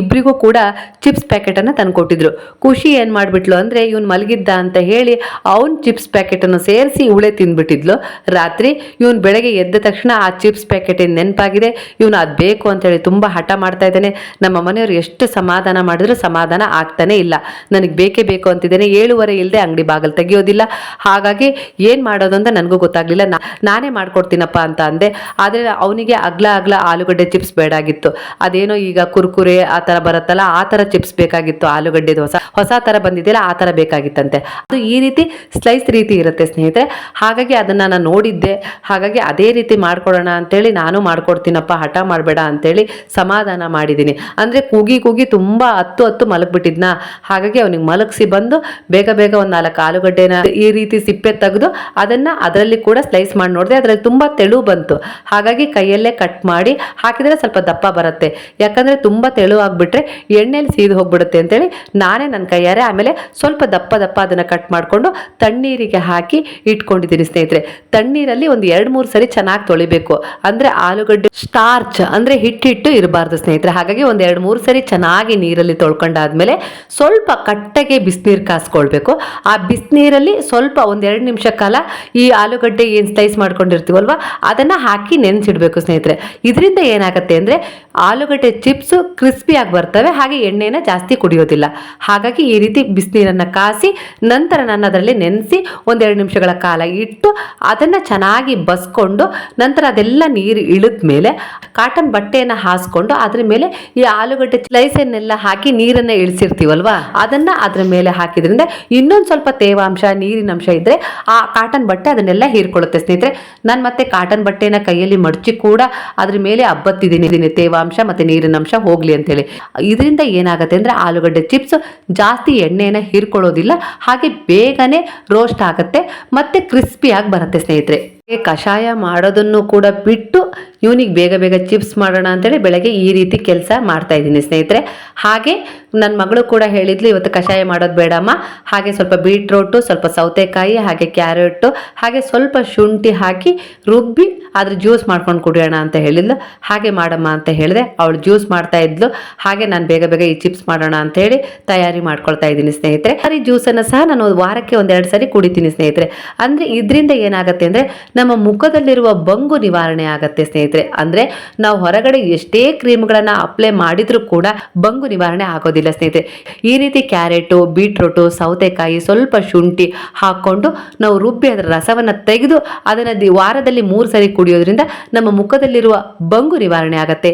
ಇಬ್ರಿಗೂ ಕೂಡ ಚಿಪ್ಸ್ ಪ್ಯಾಕೆಟನ್ನು ತಂದ್ಕೊಟ್ಟಿದ್ರು. ಖುಷಿ ಏನು ಮಾಡಿಬಿಟ್ಲು ಅಂದರೆ ಇವ್ನು ಮಲಗಿದ್ದ ಅಂತ ಹೇಳಿ ಅವನ್ ಚಿಪ್ಸ್ ಪ್ಯಾಕೆಟನ್ನು ಸೇರಿಸಿ ಇವಳೆ ತಿಂದ್ಬಿಟ್ಟಿದ್ಲು. ರಾತ್ರಿ ಇವನು ಬೆಳಗ್ಗೆ ಎದ್ದ ತಕ್ಷಣ ಆ ಚಿಪ್ಸ್ ಪ್ಯಾಕೆಟ್ ನೆನಪಾಗಿದೆ? ಇವನು ಅದು ಬೇಕು ಅಂತೇಳಿ ತುಂಬ ಹಠ ಮಾಡ್ತಾ ಇದ್ದಾನೆ. ನಮ್ಮ ಮನೆಯವರು ಎಷ್ಟು ಸಮಾಧಾನ ಮಾಡಿದ್ರು ಸಮಾಧಾನ ಆಗ್ತಾನೆ ಇಲ್ಲ. ನನಗೆ ಬೇಕೇ ಬೇಕು ಅಂತಿದ್ದೇನೆ. ಏಳುವರೆ ಇಲ್ಲದೆ ಅಂಗಡಿ ಬಾಗಿಲು ತೆಗಿಯೋದಿಲ್ಲ. ಹಾಗಾಗಿ ಏನು ಮಾಡೋದು ಅಂತ ನನಗೂ ಗೊತ್ತಾಗ್ಲಿಲ್ಲ. ನಾನೇ ಮಾಡ್ಕೊಡ್ತೀನಪ್ಪ ಅಂತ ಅಂದೆ. ಆದರೆ ಅವನಿಗೆ ಅಗ್ಲ ಅಗ್ಲ ಆಲೂಗಡ್ಡೆ ಚಿಪ್ಸ್ ಬೇಡಾಗಿತ್ತು ಅದೇನೋ ಈಗ ಕುರ್ಕುರೆ ಆ ಥರ ಬರುತ್ತಲ್ಲ, ಆ ಥರ ಚಿಪ್ಸ್ ಬೇಕಾಗಿತ್ತು ಆಲೂಗಡ್ಡೆದು ಹೊಸ ಹೊಸ ಥರ ಬಂದಿದೆಯಲ್ಲ ಆ ಥರ ಬೇಕಾಗಿತ್ತಂತೆ. ಅದು ಈ ರೀತಿ ಸ್ಲೈಸ್ ರೀತಿ ಇರುತ್ತೆ ಸ್ನೇಹಿತರೆ. ಹಾಗಾಗಿ ಅದನ್ನು ನಾನು ನೋಡಿದ್ದೆ. ಹಾಗಾಗಿ ಅದೇ ರೀತಿ ಮಾಡ್ಕೊಡೋಣ ಅಂತೇಳಿ ನಾನು ಮಾಡ್ಕೊಡ್ತೀನಪ್ಪ, ಹಠ ಮಾಡಬೇಡ ಅಂತೇಳಿ ಸಮಾಧಾನ ಮಾಡಿದ್ದೀನಿ. ಅಂದರೆ ಕೂಗಿ ಕೂಗಿ ತುಂಬ ಹತ್ತು ಹತ್ತು ಮಲಗ್ಬಿಟ್ಟಿದ್ನ. ಹಾಗಾಗಿ ಅವನಿಗೆ ಮಲಗಿಸಿ ಬಂದು ಬೇಗ ಬೇಗ ಒಂದು ನಾಲ್ಕು ಆಲೂಗಡ್ಡೆನ ಈ ರೀತಿ ಸಿಪ್ಪೆ ತೆಗೆದು ಅದನ್ನು ಅದರಲ್ಲಿ ಕೂಡ ಸ್ಲೈಸ್ ಮಾಡಿ ನೋಡಿದೆ. ಅದರಲ್ಲಿ ತುಂಬ ತೆಳು ಬಂತು. ಹಾಗಾಗಿ ಕೈಯಲ್ಲೇ ಕಟ್ ಮಾಡಿ ಹಾಕಿದರೆ ಸ್ವಲ್ಪ ದಪ್ಪ ಬರುತ್ತೆ. ಯಾಕಂದರೆ ತುಂಬ ತೆಳು ಆಗಿಬಿಟ್ರೆ ಎಣ್ಣೆಲಿ ಸೀದು ಹೋಗ್ಬಿಡುತ್ತೆ ಅಂತೇಳಿ ನಾನೇ ನನ್ನ ಕೈಯಾರೆ ಆಮೇಲೆ ಸ್ವಲ್ಪ ದಪ್ಪ ದಪ್ಪ ಅದನ್ನು ಕಟ್ ಮಾಡಿಕೊಂಡು ತಣ್ಣೀರಿಗೆ ಹಾಕಿ ಇಟ್ಕೊಂಡಿದ್ದೀನಿ ಸ್ನೇಹಿತರೆ. ತಣ್ಣೀರಲ್ಲಿ ಒಂದು ಎರಡು ಮೂರು ಸರಿ ಚೆನ್ನಾಗಿ ತೊಳಿಬೇಕು. ಅಂದರೆ ಆಲೂಗಡ್ಡೆ ಸ್ಟಾರ್ಚ್ ಅಂದರೆ ಹಿಟ್ಟಿಟ್ಟು ಇರಬಾರ್ದು ಸ್ನೇಹಿತರೆ. ಹಾಗಾಗಿ ಒಂದು ಎರಡು ಮೂರು ಸರಿ ಚೆನ್ನಾಗಿ ನೀರಲ್ಲಿ ತೊಳ್ಕೊಂಡಾದ್ಮೇಲೆ ಸ್ವಲ್ಪ ಕಟ್ಟಗೆ ಬಿಸಿನೀರು ಕಾಸ್ಕೊಳ್ಬೇಕು. ಆ ಬಿಸಿನೀರಲ್ಲಿ ಸ್ವಲ್ಪ ಒಂದೆರಡು ನಿಮಿಷ ಕಾಲ ಈ ಆಲೂಗಡ್ಡೆ ಏನು ಸ್ಲೈಸ್ ಮಾಡ್ಕೊಂಡಿರ್ತೀವಲ್ವ, ಅದನ್ನು ಹಾಕಿ ನೆನೆಸಿಡಬೇಕು ಸ್ನೇಹಿತರೆ. ಇದರಿಂದ ಏನಾಗುತ್ತೆ ಅಂದರೆ ಆಲೂಗಡ್ಡೆ ಚಿಪ್ಸು ಕ್ರಿಸ್ಪಿಯಾಗಿ ಬರ್ತವೆ, ಹಾಗೆ ಎಣ್ಣೆನ ಜಾಸ್ತಿ ಕುಡಿಯೋದಿಲ್ಲ. ಹಾಗಾಗಿ ಈ ರೀತಿ ಬಿಸಿನೀರನ್ನು ಕಾಸಿ ನಂತರ ನಾನು ಅದರಲ್ಲಿ ನೆನೆಸಿ ಒಂದೆರಡು ನಿಮಿಷಗಳ ಕಾಲ ಇಟ್ಟು ಅದನ್ನು ಚೆನ್ನಾಗಿ ಬಸ್ಕೊಂಡು ನಂತರ ಅದೆಲ್ಲ ನೀರು ಇಳಿದ ಮೇಲೆ ಕಾಟನ್ ಬಟ್ಟೆಯನ್ನು ಹಾಸ್ಕೊಂಡು ಅದ್ರ ಮೇಲೆ ಈ ಆಲೂಗಡ್ಡೆ ಸ್ಲೈಸನ್ನೆಲ್ಲ ಹಾಕಿ ನೀರನ್ನು ಇಳಿಸಿರ್ತೀವಲ್ವಾ? ಅದನ್ನು ಅದ್ರ ಮೇಲೆ ಹಾಕಿದ್ರಿಂದ ಇನ್ನೊಂದು ಸ್ವಲ್ಪ ತೇವಾಂಶ, ನೀರಿನ ಅಂಶ ಇದ್ದರೆ ಆ ಕಾಟನ್ ಬಟ್ಟೆ ಅದನ್ನೆಲ್ಲ ಹೀರ್ಕೊಳ್ಳುತ್ತೆ. ಸ್ನೇಹಿತರೆ, ನಾನು ಮತ್ತೆ ಕಾಟನ್ ಬಟ್ಟೆನ ಕೈಯಲ್ಲಿ ಮಡಚಿ ಕೂಡ ಅದ್ರ ಮೇಲೆ ಅಬ್ಬತ್ತಿದ್ದೀನಿ ಇದೀನಿ ತೇವಾಂಶ ಮತ್ತು ನೀರಿನ ಅಂಶ ಹೋಗಲಿ ಅಂತೇಳಿ. ಇದರಿಂದ ಏನಾಗುತ್ತೆ ಅಂದರೆ ಆಲೂಗಡ್ಡೆ ಚಿಪ್ಸ್ ಜಾಸ್ತಿ ಎಣ್ಣೆನ ಹೀರ್ಕೊಳ್ಳೋದಿಲ್ಲ ಹಾಗೆ ಬೇಗನೆ ರೋಸ್ಟ್ ಆಗುತ್ತೆ ಮತ್ತು ಕ್ರಿಸ್ಪಿಯಾಗಿ ಬರುತ್ತೆ ಸ್ನೇಹಿತರೆ. ಕಷಾಯ ಮಾಡೋದನ್ನು ಕೂಡ ಬಿಟ್ಟು ಇವನಿಗೆ ಬೇಗ ಬೇಗ ಚಿಪ್ಸ್ ಮಾಡೋಣ ಅಂತೇಳಿ ಬೆಳಗ್ಗೆ ಈ ರೀತಿ ಕೆಲಸ ಮಾಡ್ತಾ ಇದ್ದೀನಿ ಸ್ನೇಹಿತರೆ. ಹಾಗೆ ನನ್ನ ಮಗಳು ಕೂಡ ಹೇಳಿದ್ಲು, ಇವತ್ತು ಕಷಾಯ ಮಾಡೋದು ಬೇಡಮ್ಮ. ಹಾಗೆ ಸ್ವಲ್ಪ ಬೀಟ್ರೋಟು, ಸ್ವಲ್ಪ ಸೌತೆಕಾಯಿ, ಹಾಗೆ ಕ್ಯಾರೆಟು, ಹಾಗೆ ಸ್ವಲ್ಪ ಶುಂಠಿ ಹಾಕಿ ರುಬ್ಬಿ ಅದ್ರ ಜ್ಯೂಸ್ ಮಾಡ್ಕೊಂಡು ಕುಡಿಯೋಣ ಅಂತ ಹೇಳಿದ್ಲು. ಹಾಗೆ ಮಾಡಮ್ಮ ಅಂತ ಹೇಳಿದೆ. ಅವಳು ಜ್ಯೂಸ್ ಮಾಡ್ತಾ ಇದ್ಲು. ಹಾಗೆ ನಾನು ಬೇಗ ಬೇಗ ಈ ಚಿಪ್ಸ್ ಮಾಡೋಣ ಅಂತ ಹೇಳಿ ತಯಾರಿ ಮಾಡ್ಕೊಳ್ತಾ ಇದ್ದೀನಿ ಸ್ನೇಹಿತರೆ. ಈ ಜ್ಯೂಸನ್ನು ಸಹ ನಾನು ವಾರಕ್ಕೆ ಒಂದೆರಡು ಸರಿ ಕುಡಿತೀನಿ ಸ್ನೇಹಿತರೆ. ಅಂದರೆ ಇದರಿಂದ ಏನಾಗುತ್ತೆ ಅಂದರೆ ನಮ್ಮ ಮುಖದಲ್ಲಿರುವ ಬಂಗು ನಿವಾರಣೆ ಆಗುತ್ತೆ ಸ್ನೇಹಿತರೆ. ಅಂದರೆ ನಾವು ಹೊರಗಡೆ ಎಷ್ಟೇ ಕ್ರೀಮ್ಗಳನ್ನ ಅಪ್ಲೈ ಮಾಡಿದ್ರು ಕೂಡ ಬಂಗು ನಿವಾರಣೆ ಆಗೋದಿಲ್ಲ ಸ್ನೇಹಿತರೆ. ಈ ರೀತಿ ಕ್ಯಾರೆಟು, ಬೀಟ್ರೂಟು, ಸೌತೆಕಾಯಿ ಸ್ವಲ್ಪ ಶುಂಠಿ ಹಾಕೊಂಡು ನಾವು ರುಬ್ಬಿ ಅದರ ರಸವನ್ನು ತೆಗೆದು ಅದನ್ನು ವಾರದಲ್ಲಿ ಮೂರು ಸರಿ ಕುಡಿಯೋದ್ರಿಂದ ನಮ್ಮ ಮುಖದಲ್ಲಿರುವ ಬಂಗು ನಿವಾರಣೆ ಆಗತ್ತೆ.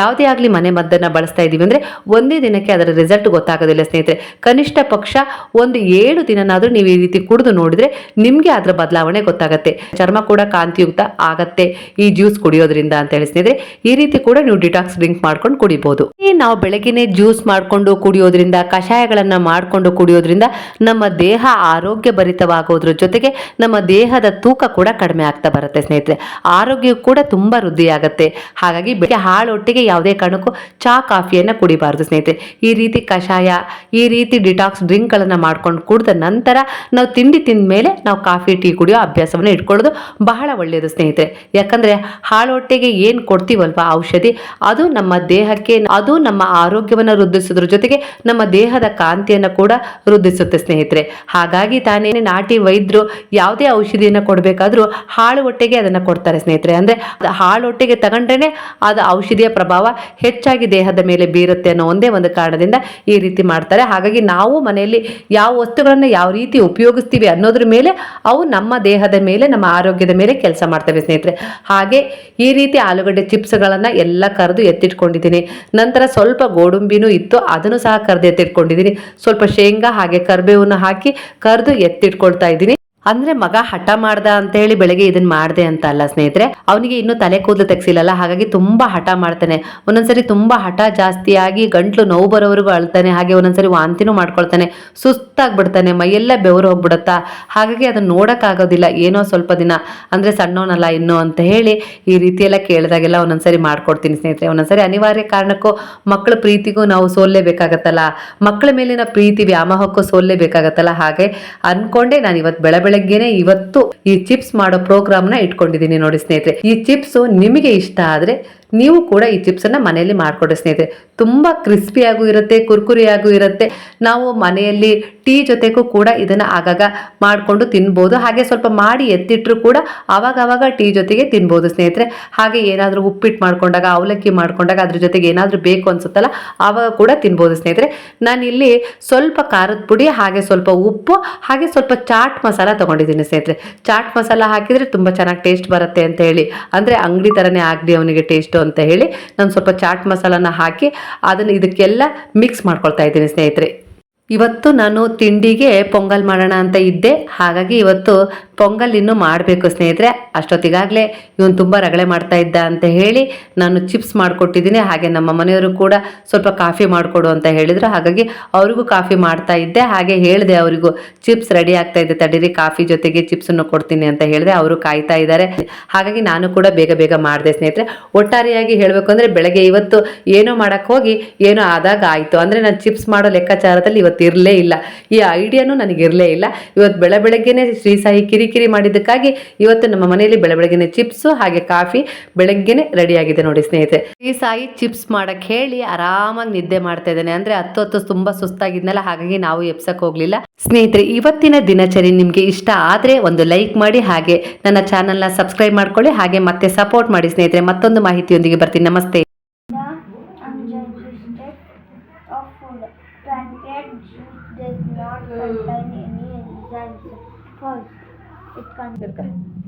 ಯಾವುದೇ ಆಗಲಿ ಮನೆ ಮದ್ದನ್ನು ಬಳಸ್ತಾ ಇದ್ದೀವಿ ಅಂದರೆ ಒಂದೇ ದಿನಕ್ಕೆ ಅದರ ರಿಸಲ್ಟ್ ಗೊತ್ತಾಗೋದಿಲ್ಲ ಸ್ನೇಹಿತರೆ. ಕನಿಷ್ಠ ಪಕ್ಷ ಒಂದು ಏಳು ದಿನನಾದರೂ ನೀವು ಈ ರೀತಿ ಕುಡಿದು ನೋಡಿದ್ರೆ ನಿಮಗೆ ಅದರ ಬದಲಾವಣೆ ಗೊತ್ತಾಗತ್ತೆ. ಚರ್ಮ ಕೂಡ ಕಾಂತಿಯುಕ್ತ ಆಗತ್ತೆ. ಈ ಜ್ಯೂಸ್ ಕುಡಿಯೋದ್ರಿಂದ ಅಂತ ಹೇಳಿ ಸ್ನೇಹಿತರೆ ಈ ರೀತಿ ಕೂಡ ನೀವು ಡಿಟಾಕ್ಸ್ ಡ್ರಿಂಕ್ ಮಾಡ್ಕೊಂಡು ಕುಡಿಬಹುದು ಈ ನಾವು ಬೆಳಗ್ಗೆನೆ ಜ್ಯೂಸ್ ಮಾಡ್ಕೊಂಡು ಕುಡಿಯೋದ್ರಿಂದ, ಕಷಾಯಗಳನ್ನ ಮಾಡ್ಕೊಂಡು ಕುಡಿಯೋದ್ರಿಂದ ನಮ್ಮ ದೇಹ ಆರೋಗ್ಯ ಭರಿತವಾಗೋದ್ರ ಜೊತೆಗೆ ನಮ್ಮ ದೇಹದ ತೂಕ ಕೂಡ ಕಡಿಮೆ ಆಗ್ತಾ ಬರುತ್ತೆ ಸ್ನೇಹಿತರೆ. ಆರೋಗ್ಯ ಕೂಡ ತುಂಬಾ ವೃದ್ಧಿಯಾಗುತ್ತೆ. ಹಾಗಾಗಿ ಬೆಳಗ್ಗೆ ಹಾಳೊಟ್ಟಿಗೆ ಯಾವುದೇ ಕಾರಣಕ್ಕೂ ಚಾ ಕಾಫಿಯನ್ನ ಕುಡಿಬಾರದು ಸ್ನೇಹಿತರೆ. ಈ ರೀತಿ ಕಷಾಯ, ಈ ರೀತಿ ಡಿಟಾಕ್ಸ್ ಡ್ರಿಂಕ್ಗಳನ್ನು ಮಾಡ್ಕೊಂಡು ಕುಡಿದ ನಂತರ ನಾವು ತಿಂಡಿ ತಿಂದ ಮೇಲೆ ನಾವು ಕಾಫಿ, ಟೀ ಕುಡಿಯೋ ಅಭ್ಯಾಸವನ್ನು ಇಟ್ಕೊಳ್ಳೋದು ಬಹಳ ಒಳ್ಳೆಯದು ಸ್ನೇಹಿತರೆ. ಯಾಕಂದ್ರೆ ಹಾಳೊಟ್ಟೆಗೆ ಏನು ಕೊಡ್ತೀವಲ್ವಾ ಔಷಧಿ? ಅದು ನಮ್ಮ ದೇಹಕ್ಕೆ, ಅದು ನಮ್ಮ ಆರೋಗ್ಯವನ್ನು ವೃದ್ಧಿಸೋದ್ರ ಜೊತೆಗೆ ನಮ್ಮ ದೇಹದ ಕಾಂತಿಯನ್ನು ಕೂಡ ವೃದ್ಧಿಸುತ್ತೆ ಸ್ನೇಹಿತರೆ. ಹಾಗಾಗಿ ತಾನೇ ನಾಟಿ ವೈದ್ಯರು ಯಾವುದೇ ಔಷಧಿಯನ್ನು ಕೊಡಬೇಕಾದ್ರೂ ಹಾಳು ಹೊಟ್ಟೆಗೆ ಅದನ್ನು ಕೊಡ್ತಾರೆ ಸ್ನೇಹಿತರೆ. ಅಂದರೆ ಹಾಳು ಹೊಟ್ಟೆಗೆ ತಗೊಂಡ್ರೇನೆ ಅದು ಔಷಧಿಯ ಪ್ರಭಾವ ಹೆಚ್ಚಾಗಿ ದೇಹದ ಮೇಲೆ ಬೀರುತ್ತೆ ಅನ್ನೋ ಒಂದೇ ಒಂದು ಕಾರಣದಿಂದ ಈ ರೀತಿ ಮಾಡ್ತಾರೆ. ಹಾಗಾಗಿ ನಾವು ಮನೆಯಲ್ಲಿ ಯಾವ ವಸ್ತುಗಳನ್ನು ಯಾವ ರೀತಿ ಉಪಯೋಗಿಸ್ತೀವಿ ಅನ್ನೋದ್ರ ಮೇಲೆ ಅವು ನಮ್ಮ ದೇಹದ ಮೇಲೆ, ನಮ್ಮ ಆರೋಗ್ಯದ ಮೇಲೆ ಕೆಲಸ ಮಾಡ್ತವೆ ಸ್ನೇಹಿತರೆ. ಹಾಗೆ ಈ ರೀತಿ ಆಲೂಗಡ್ಡೆ ಚಿಪ್ಸ್ಗಳನ್ನು ಎಲ್ಲ ಕರೆದು ಎತ್ತಿಟ್ಕೊಂಡಿದ್ದೀನಿ. ನಂತರ ಸ್ವಲ್ಪ ಗೋಡಂಬಿನೂ ಇತ್ತು, ಅದನ್ನು ಸಹ ಕರೆದು ಎತ್ತಿಟ್ಕೊಂಡಿದ್ದೀನಿ. ಸ್ವಲ್ಪ ಶೇಂಗಾ ಹಾಗೆ ಕರಿಬೇವನ್ನು ಹಾಕಿ ಕರೆದು ಎತ್ತಿಟ್ಕೊಳ್ತಾ ಇದ್ದೀನಿ. ಅಂದ್ರೆ ಮಗ ಹಠ ಮಾಡ್ದ ಅಂತ ಹೇಳಿ ಬೆಳಗ್ಗೆ ಇದನ್ನ ಮಾಡ್ದೆ ಅಂತ ಅಲ್ಲ ಸ್ನೇಹಿತರೆ. ಅವನಿಗೆ ಇನ್ನೂ ತಲೆ ಕೂದಲು ತೆಗ್ಸಿಲ್ಲಲ್ಲ, ಹಾಗಾಗಿ ತುಂಬಾ ಹಠ ಮಾಡ್ತಾನೆ. ಒಂದೊಂದ್ಸರಿ ತುಂಬಾ ಹಠ ಜಾಸ್ತಿ ಆಗಿ ಗಂಟ್ಲು ನೋವು ಬರೋವರೆಗೂ ಅಳ್ತಾನೆ, ಹಾಗೆ ಒಂದೊಂದ್ಸರಿ ವಾಂತಿನೂ ಮಾಡ್ಕೊಳ್ತಾನೆ. ಸುಸ್ತಾಗ್ಬಿಡ್ತಾನೆ, ಮೈಯೆಲ್ಲ ಬೆವರು ಹೋಗ್ಬಿಡುತ್ತಾ. ಹಾಗಾಗಿ ಅದನ್ನ ನೋಡಕ್ಕಾಗೋದಿಲ್ಲ, ಏನೋ ಸ್ವಲ್ಪ ದಿನ. ಅಂದ್ರೆ ಸಣ್ಣವನಲ್ಲ ಇನ್ನು ಅಂತ ಹೇಳಿ ಈ ರೀತಿ ಎಲ್ಲ ಕೇಳಿದಾಗೆಲ್ಲ ಒಂದೊಂದ್ಸರಿ ಮಾಡ್ಕೊಡ್ತೀನಿ ಸ್ನೇಹಿತರೆ. ಒಂದೊಂದ್ಸರಿ ಅನಿವಾರ್ಯ ಕಾರಣಕ್ಕೂ ಮಕ್ಕಳ ಪ್ರೀತಿಗೂ ನಾವು ಸೋಲ್ಲೇಬೇಕಾಗತ್ತಲ್ಲ ಮಕ್ಕಳ ಮೇಲಿನ ಪ್ರೀತಿ, ವ್ಯಾಮೋಹಕ್ಕೂ ಸೋಲ್ಲೇಬೇಕಾಗತ್ತಲ್ಲ ಹಾಗೆ ಅನ್ಕೊಂಡೆ ನಾನು ಇವತ್ತು ಬೆಳ ಬೆಳಗ್ಗೆನೆ ಇವತ್ತು ಈ ಚಿಪ್ಸ್ ಮಾಡೋ ಪ್ರೋಗ್ರಾಮ್ನ ಇಟ್ಕೊಂಡಿದ್ದೀನಿ ನೋಡಿ ಸ್ನೇಹಿತರೆ. ಈ ಚಿಪ್ಸ್ ನಿಮಗೆ ಇಷ್ಟ ಆದ್ರೆ ನೀವು ಕೂಡ ಈ ಚಿಪ್ಸನ್ನು ಮನೆಯಲ್ಲಿ ಮಾಡಿಕೊಡಿ ಸ್ನೇಹಿತರೆ. ತುಂಬಾ ಕ್ರಿಸ್ಪಿಯಾಗೂ ಇರುತ್ತೆ ಕುರ್ಕುರಿಯಾಗೂ ಇರುತ್ತೆ. ನಾವು ಮನೆಯಲ್ಲಿ ಟೀ ಜೊತೆಗೂ ಕೂಡ ಇದನ್ನ ಆಗಾಗ ಮಾಡಿಕೊಂಡು ತಿನ್ಬೋದು. ಹಾಗೆ ಸ್ವಲ್ಪ ಮಾಡಿ ಎತ್ತಿಟ್ರು ಕೂಡ ಅವಾಗ ಟೀ ಜೊತೆಗೆ ತಿನ್ಬೋದು ಸ್ನೇಹಿತರೆ. ಹಾಗೆ ಏನಾದರೂ ಉಪ್ಪಿಟ್ಟು ಮಾಡ್ಕೊಂಡಾಗ, ಅವಲಕ್ಕಿ ಮಾಡ್ಕೊಂಡಾಗ ಅದ್ರ ಜೊತೆಗೆ ಏನಾದರೂ ಬೇಕು ಅನ್ಸುತ್ತಲ್ಲ, ಆವಾಗ ಕೂಡ ತಿನ್ಬೋದು ಸ್ನೇಹಿತರೆ. ನಾನಿಲ್ಲಿ ಸ್ವಲ್ಪ ಖಾರದ ಪುಡಿ, ಹಾಗೆ ಸ್ವಲ್ಪ ಉಪ್ಪು, ಹಾಗೆ ಸ್ವಲ್ಪ ಚಾಟ್ ಮಸಾಲ ತಗೊಂಡಿದ್ದೀನಿ ಸ್ನೇಹಿತರೆ. ಚಾಟ್ ಮಸಾಲ ಹಾಕಿದ್ರೆ ತುಂಬಾ ಚೆನ್ನಾಗಿ ಟೇಸ್ಟ್ ಬರುತ್ತೆ ಅಂತ ಹೇಳಿ. ಅಂದ್ರೆ ಅಂಗಡಿ ತರನೇ ಆಗಲಿ ಅವನಿಗೆ ಟೇಸ್ಟು ಅಂತ ಹೇಳಿ ನಾನು ಸ್ವಲ್ಪ ಚಾಟ್ ಮಸಾಲಾನ ಹಾಕಿ ಅದನ್ನು ಇದಕ್ಕೆಲ್ಲ ಮಿಕ್ಸ್ ಮಾಡ್ಕೊಳ್ತಾ ಇದ್ದೀನಿ ಸ್ನೇಹಿತರೆ. ಇವತ್ತು ನಾನು ತಿಂಡಿಗೆ ಪೊಂಗಲ್ ಮಾಡೋಣ ಅಂತ ಇದ್ದೆ. ಹಾಗಾಗಿ ಇವತ್ತು ಪೊಂಗಲ್ ಇನ್ನೂ ಮಾಡಬೇಕು ಸ್ನೇಹಿತರೆ. ಅಷ್ಟೊತ್ತಿಗಾಗಲೇ ಇವನು ತುಂಬ ರಗಳೆ ಮಾಡ್ತಾ ಇದ್ದ ಅಂತ ಹೇಳಿ ನಾನು ಚಿಪ್ಸ್ ಮಾಡಿಕೊಟ್ಟಿದ್ದೀನಿ. ಹಾಗೆ ನಮ್ಮ ಮನೆಯವರು ಕೂಡ ಸ್ವಲ್ಪ ಕಾಫಿ ಮಾಡಿಕೊಡು ಅಂತ ಹೇಳಿದರು. ಹಾಗಾಗಿ ಅವರಿಗೂ ಕಾಫಿ ಮಾಡ್ತಾ ಇದ್ದೆ. ಹಾಗೆ ಹೇಳಿದೆ ಅವರಿಗೂ, ಚಿಪ್ಸ್ ರೆಡಿ ಆಗ್ತಾ ಇದೆ ತಡೀರಿ, ಕಾಫಿ ಜೊತೆಗೆ ಚಿಪ್ಸನ್ನು ಕೊಡ್ತೀನಿ ಅಂತ ಹೇಳಿದೆ. ಅವರು ಕಾಯ್ತಾ ಇದ್ದಾರೆ. ಹಾಗಾಗಿ ನಾನು ಕೂಡ ಬೇಗ ಬೇಗ ಮಾಡಿದೆ ಸ್ನೇಹಿತರೆ. ಒಟ್ಟಾರೆಯಾಗಿ ಹೇಳಬೇಕು ಅಂದರೆ ಬೆಳಗ್ಗೆ ಇವತ್ತು ಏನೋ ಮಾಡೋಕ್ಕೋಗಿ ಹೋಗಿ ಏನೋ ಆದಾಗ ಆಯಿತು. ಅಂದರೆ ನಾನು ಚಿಪ್ಸ್ ಮಾಡೋ ಲೆಕ್ಕಾಚಾರದಲ್ಲಿ ಇವತ್ತು ಇರಲೇ ಇಲ್ಲ. ಈ ಐಡಿಯಾನು ನನಗೆ ಇರಲೇ ಇಲ್ಲ. ಇವತ್ತು ಬೆಳ ಬೆಳಗ್ಗೆನೇ ಶ್ರೀ ಸಾಯಿ ಕಿರಿಕಿರಿ ಮಾಡಿದ್ದಕ್ಕಾಗಿ ಇವತ್ತು ನಮ್ಮ ಮನೆಯಲ್ಲಿ ಬೆಳ ಚಿಪ್ಸ್ ಹಾಗೆ ಕಾಫಿ ಬೆಳಗ್ಗೆನೆ ರೆಡಿ ಆಗಿದೆ ನೋಡಿ ಸ್ನೇಹಿತರೆ. ಈ ಸಾಯಿ ಚಿಪ್ಸ್ ಮಾಡಕ್ಕೆ ಹೇಳಿ ಆರಾಮಾಗಿ ನಿದ್ದೆ ಮಾಡ್ತಾ ಇದ್ದಾನೆ. ಅಂದ್ರೆ ಹತ್ತು ಹತ್ತು ತುಂಬಾ ಸುಸ್ತಾಗಿದ್ನಲ್ಲ, ಹಾಗಾಗಿ ನಾವು ಎಪ್ಸಕ್ ಹೋಗ್ಲಿಲ್ಲ. ಸ್ನೇಹಿತರೆ, ಇವತ್ತಿನ ದಿನಚರಿ ನಿಮ್ಗೆ ಇಷ್ಟ ಆದ್ರೆ ಒಂದು ಲೈಕ್ ಮಾಡಿ, ಹಾಗೆ ನನ್ನ ಚಾನೆಲ್ನ ಸಬ್ಸ್ಕ್ರೈಬ್ ಮಾಡ್ಕೊಳ್ಳಿ, ಹಾಗೆ ಮತ್ತೆ ಸಪೋರ್ಟ್ ಮಾಡಿ ಸ್ನೇಹಿತರೆ. ಮತ್ತೊಂದು ಮಾಹಿತಿಯೊಂದಿಗೆ ಬರ್ತೀನಿ. ನಮಸ್ತೆ. इसका अंदर का है